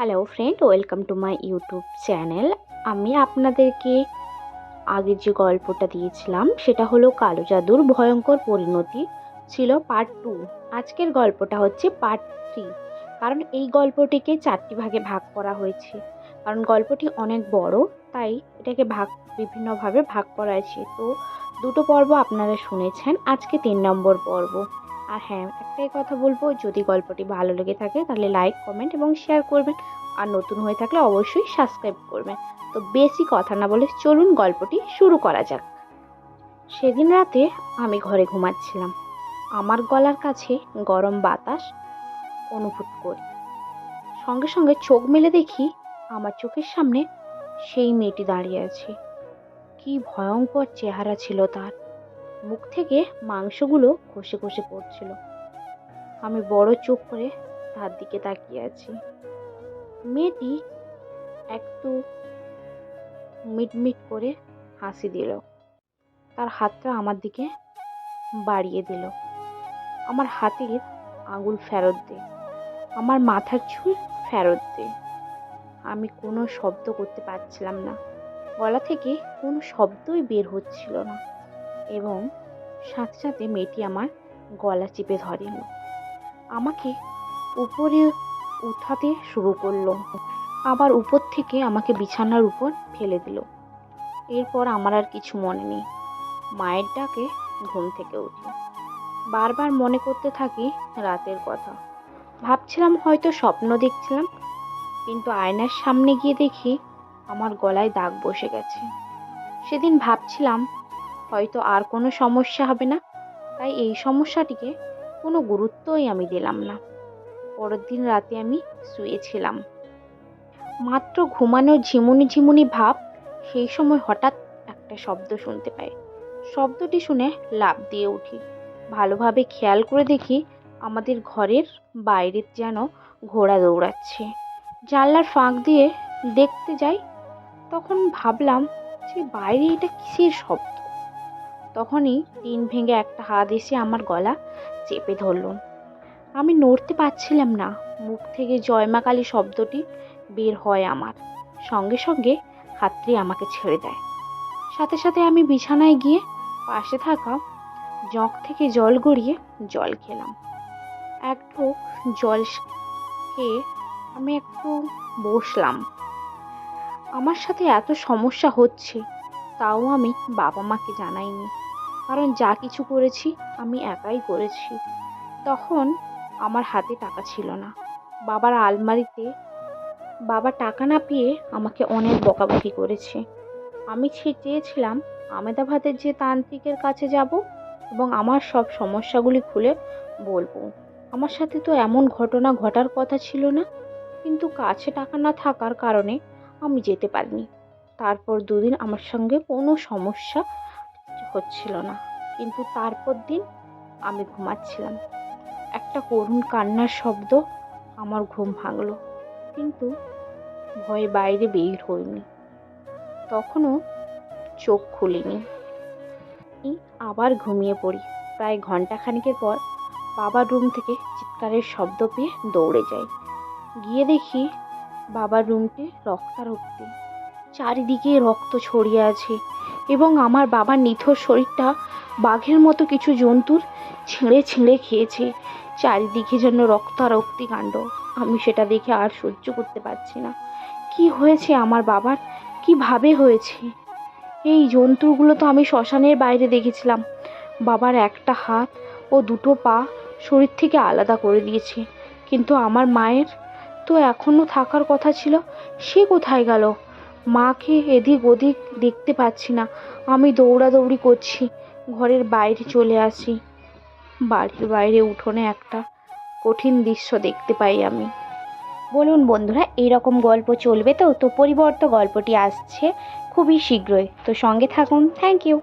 Hello friend welcome to my YouTube channel আমি আপনাদেরকে আগে যে গল্পটা দিয়েছিলাম, সেটা হলো কালো জাদুর ভয়ঙ্কর পরিণতি ছিল পার্ট টু আজকের গল্পটা হচ্ছে পার্ট থ্রি কারণ এই গল্পটিকে চারটি ভাগে ভাগ করা হয়েছে। কারণ গল্পটি অনেক বড়, তাই এটাকে ভাগ, বিভিন্নভাবে ভাগ করা হয়েছে। তো দুটো পর্ব আপনারা শুনেছেন, আজকে তিন নম্বর পর্ব। আর হ্যাঁ একটাই কথা বলব, যদি গল্পটি ভালো লেগে থাকে তাহলে লাইক কমেন্ট এবং শেয়ার করবেন। আর নতুন হয়ে থাকলে অবশ্যই সাবস্ক্রাইব করবেন। তো বেশি কথা না বলে চলুন গল্পটি শুরু করা যাক। সেদিন রাতে আমি ঘরে ঘুমাচ্ছিলাম। আমার গলার কাছে গরম বাতাস অনুভূত করি। সঙ্গে সঙ্গে চোখ মেলে দেখি আমার চোখের সামনে সেই মেয়েটি দাঁড়িয়ে আছে। কি ভয়ঙ্কর চেহারা ছিল তার। মুখ থেকে মাংসগুলো খসে খসে পড়ছিল। আমি বড় চোখ করে তার দিকে তাকিয়ে আছি। মেয়েটি একটু মিটমিট করে হাসি দিল। তার হাতটা আমার দিকে বাড়িয়ে দিল। আমার হাতের আঙুল ফেরত দে। আমার মাথার চুল ফেরত দে। আমি কোনো শব্দ করতে পারছিলাম না। গলা থেকে কোনো শব্দই বের হচ্ছিল না। এবং সাথে সাথে মেয়েটি আমার গলা চেপে ধরেন আমাকে উপরে উঠাতে শুরু করল। আবার উপর থেকে আমাকে বিছানার উপর ফেলে দিল। এরপর আমার আর কিছু মনে নেই। মায়ের ডাকে ঘুম থেকে উঠি। বারবার মনে করতে থাকি রাতের কথা। ভাবছিলাম হয়তো স্বপ্ন দেখছিলাম, কিন্তু আয়নার সামনে গিয়ে দেখি আমার গলায় দাগ বসে গেছে। সেদিন ভাবছিলাম হয়তো আর কোনো সমস্যা হবে না। তাই এই সমস্যাটিকে কোনো গুরুত্বই আমি দিলাম না। পরের দিন রাতে আমি শুয়েছিলাম। মাত্র ঘুমানোর ঝিমুনি ঝিমুনি ভাব সেই সময় হঠাৎ একটা শব্দ শুনতে পাই। শব্দটি শুনে লাফ দিয়ে উঠি। ভালোভাবে খেয়াল করে দেখি আমাদের ঘরের বাইরে যেন ঘোড়া দৌড়াচ্ছে। জানলার ফাঁক দিয়ে দেখতে যাই, তখন ভাবলাম যে বাইরে এটা কিসের শব্দ? তখনই টিন ভেঙে একটা হাত এসে আমার গলা চেপে ধরল। আমি নড়তে পারছিলাম না। মুখ থেকে জয়মা কালী শব্দটি বের হয় আমার। সঙ্গে সঙ্গে হাতটি আমাকে ছেড়ে দেয়। সাথে সাথে আমি বিছানায় গিয়ে পাশে থাকা জগ থেকে জল গড়িয়ে জল খেলাম। এক ঢোক জল খেয়ে আমি একটু বসলাম। আমার সাথে এত সমস্যা হচ্ছে, তাও আমি বাবা মাকে জানাইনি। কারণ যা কিছু করেছি আমি একাই করেছি। তখন আমার হাতে টাকা ছিল না। বাবার আলমারিতে বাবা টাকা না পেয়ে আমাকে অনেক বকাবকি করেছে। আমি চেয়েছিলাম আমেদাবাদের যে তান্ত্রিকের কাছে যাব এবং আমার সব সমস্যাগুলি খুলে বলব। আমার সাথে তো এমন ঘটনা ঘটার কথা ছিল না, কিন্তু কাছে টাকা না থাকার কারণে আমি যেতে পারিনি। তারপর দুদিন আমার সঙ্গে কোনো সমস্যা হচ্ছিল না। কিন্তু তারপর দিন আমি ঘুমাচ্ছিলাম। একটা করুণ কান্নার শব্দ আমার ঘুম ভাঙলো। কিন্তু ভয়ে বাইরে বের হইনি। তখনও চোখ খুলিনি। আবার ঘুমিয়ে পড়ি। প্রায় ঘন্টাখানিকের পর বাবার রুম থেকে চিৎকারের শব্দ পেয়ে দৌড়ে যাই। গিয়ে দেখি বাবার রুমটি রক্তারক্তি। চারিদিকে রক্ত ছড়িয়ে আছে এবং আমার বাবার নিথর শরীরটা বাঘের মতো কিছু জন্তুর ছিঁড়ে ছিঁড়ে খেয়েছে। চারিদিকে যেন রক্তারক্তি কাণ্ড। আমি সেটা দেখে আর সহ্য করতে পারছি না। কি হয়েছে আমার বাবার? কীভাবে হয়েছে? এই জন্তুগুলো তো আমি শ্মশানের বাইরে দেখেছিলাম। বাবার একটা হাত ও দুটো পা শরীর থেকে আলাদা করে দিয়েছে। কিন্তু আমার মায়ের তো এখনও থাকার কথা ছিল। সে কোথায় গেল? মাকে এদিক ওদিক দেখতে পাচ্ছি না। আমি দৌড়াদৌড়ি করছি, ঘরের বাইরে চলে আসি। বাড়ির বাইরে উঠোনে একটা কঠিন দৃশ্য দেখতে পাই আমি। বলুন বন্ধুরা এইরকম গল্প চলবে তো? তো পরিবর্ত গল্পটি আসছে খুবই শীঘ্রই। তো সঙ্গে থাকুন। Thank you